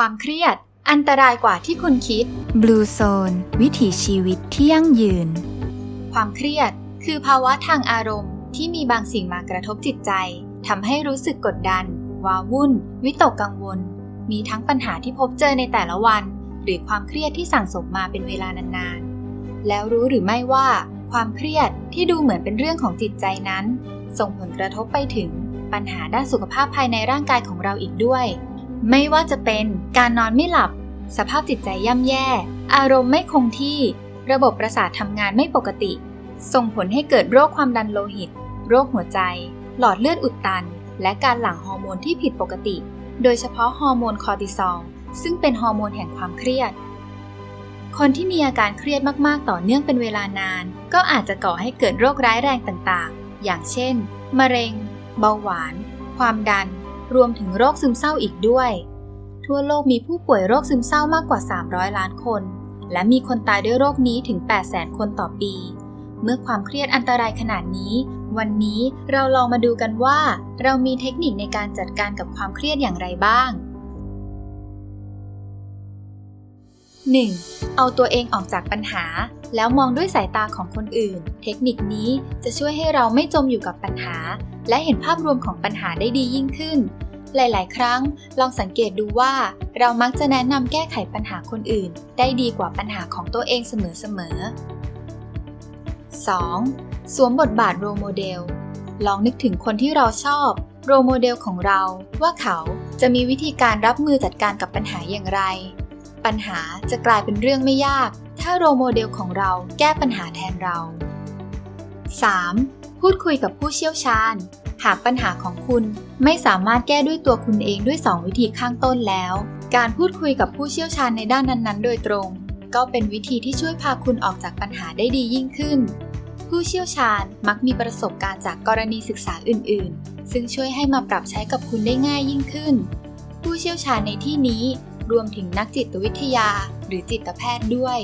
ความเครียด อันตรายกว่าที่คุณคิด Blue Zone วิถีชีวิตที่ยั่งยืน ความเครียด คือภาวะทางอารมณ์ ที่มีบางสิ่งมากระทบจิตใจทำให้รู้สึกกดดัน ว้าวุ่น วิตกกังวล มีทั้งปัญหาที่พบเจอในแต่ละวัน หรือความเครียดที่สั่งสมมาเป็นเวลานานๆ แล้วรู้หรือไม่ว่า ความเครียดที่ดูเหมือนเป็นเรื่องของจิตใจนั้น ส่งผลกระทบไปถึงปัญหาด้านสุขภาพภายในร่างกายของเราอีกด้วย ไม่ว่าจะเป็นการนอนไม่หลับ สภาพจิตใจย่ำแย่ อารมณ์ไม่คงที่ ระบบประสาททำงานไม่ปกติ ส่งผลให้เกิดโรคความดันโลหิต โรคหัวใจ หลอดเลือดอุดตัน และการหลั่งฮอร์โมนที่ผิดปกติ โดยเฉพาะฮอร์โมนคอร์ติซอลซึ่งเป็นฮอร์โมนแห่งความเครียด คนที่มีอาการเครียดมาก ๆ ต่อเนื่องเป็นเวลานาน ก็อาจจะก่อให้เกิดโรคร้ายแรงต่าง ๆ อย่างเช่น มะเร็ง เบาหวาน ความดัน รวมถึงโรคซึมเศร้าอีกด้วย ทั่วโลกมีผู้ป่วยโรคซึมเศร้ามากกว่า 300 ล้านคน และมีคนตายด้วยโรคนี้ถึง 800,000 คนต่อปี เมื่อความเครียดอันตรายขนาดนี้ วันนี้เราลองมาดูกันว่า เรามีเทคนิคในการจัดการกับความเครียดอย่างไรบ้าง 1. เอาตัวเองออกจากปัญหา แล้วมองด้วยสายตาของคนอื่น เทคนิคนี้จะช่วยให้เราไม่จมอยู่กับปัญหา และเห็นภาพรวมของปัญหาได้ดียิ่งขึ้น หลาย ๆ ครั้งลองสังเกตดูว่า เรามักจะแนะนำแก้ไขปัญหาคนอื่น ได้ดีกว่าปัญหาของตัวเองเสมอ ๆ 2. สวมบทบาทโรโมเดล ลองนึกถึงคนที่เราชอบ โรโมเดลของเราว่าเขาจะมีวิธีการรับมือจัดการกับปัญหาอย่างไร ปัญหาจะกลายเป็นเรื่องไม่ยาก ถ้าโรโมเดลของเราแก้ปัญหาแทนเรา 3. พูดคุยกับผู้เชี่ยวชาญ หากปัญหาของคุณไม่สามารถแก้ด้วยตัวคุณเองด้วย 2 วิธีข้างต้นแล้ว การพูดคุยกับผู้เชี่ยวชาญในด้านนั้นๆ โดยตรง ก็เป็นวิธีที่ช่วยพาคุณออกจากปัญหาได้ดียิ่งขึ้น ผู้เชี่ยวชาญมักมีประสบการณ์จากกรณีศึกษาอื่น ๆ ซึ่งช่วยให้มาปรับใช้กับคุณได้ง่ายยิ่งขึ้น ผู้เชี่ยวชาญในที่นี้รวมถึงนักจิตวิทยาหรือจิตแพทย์ด้วย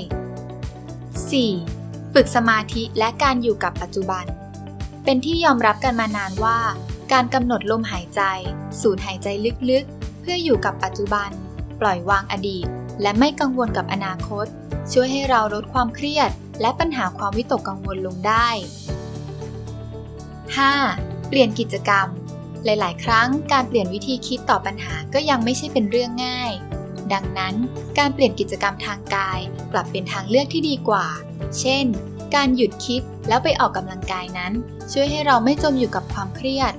4. ฝึกสมาธิและการอยู่กับปัจจุบัน เป็นที่ยอมรับกันมานานว่า การกำหนดลมหายใจ สูดหายใจลึกๆ เพื่ออยู่กับปัจจุบัน ปล่อยวางอดีต และไม่กังวลกับอนาคต ช่วยให้เราลดความเครียด และปัญหาความวิตกกังวลลงได้ 5. เปลี่ยนกิจกรรม หลาย ๆ ครั้งการเปลี่ยนวิธีคิดต่อปัญหาก็ยังไม่ใช่เป็นเรื่องง่าย ดังนั้น การเปลี่ยนกิจกรรมทางกาย กลับเป็นทางเลือกที่ดีกว่า เช่น การหยุดคิดแล้วไปออกกำลังกายนั้น ช่วยให้เราไม่จมอยู่กับความเครียด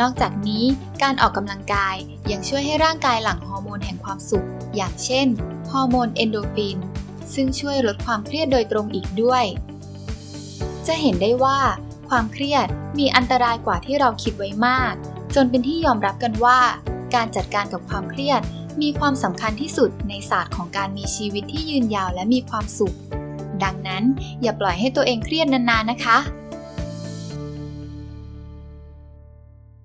นอกจากนี้การออกกำลังกายยังช่วยให้ร่างกายหลั่งฮอร์โมนแห่งความสุข อย่างเช่นฮอร์โมนเอนโดฟิน ซึ่งช่วยลดความเครียดโดยตรงอีกด้วย จะเห็นได้ว่า ความเครียดมีอันตรายกว่าที่เราคิดไว้มาก จนเป็นที่ยอมรับกันว่า การจัดการกับความเครียดมีความสำคัญที่สุดในศาสตร์ของการมีชีวิตที่ยืนยาวและมีความสุข ดังนั้น อย่าปล่อยให้ตัวเองเครียดนานๆนะคะ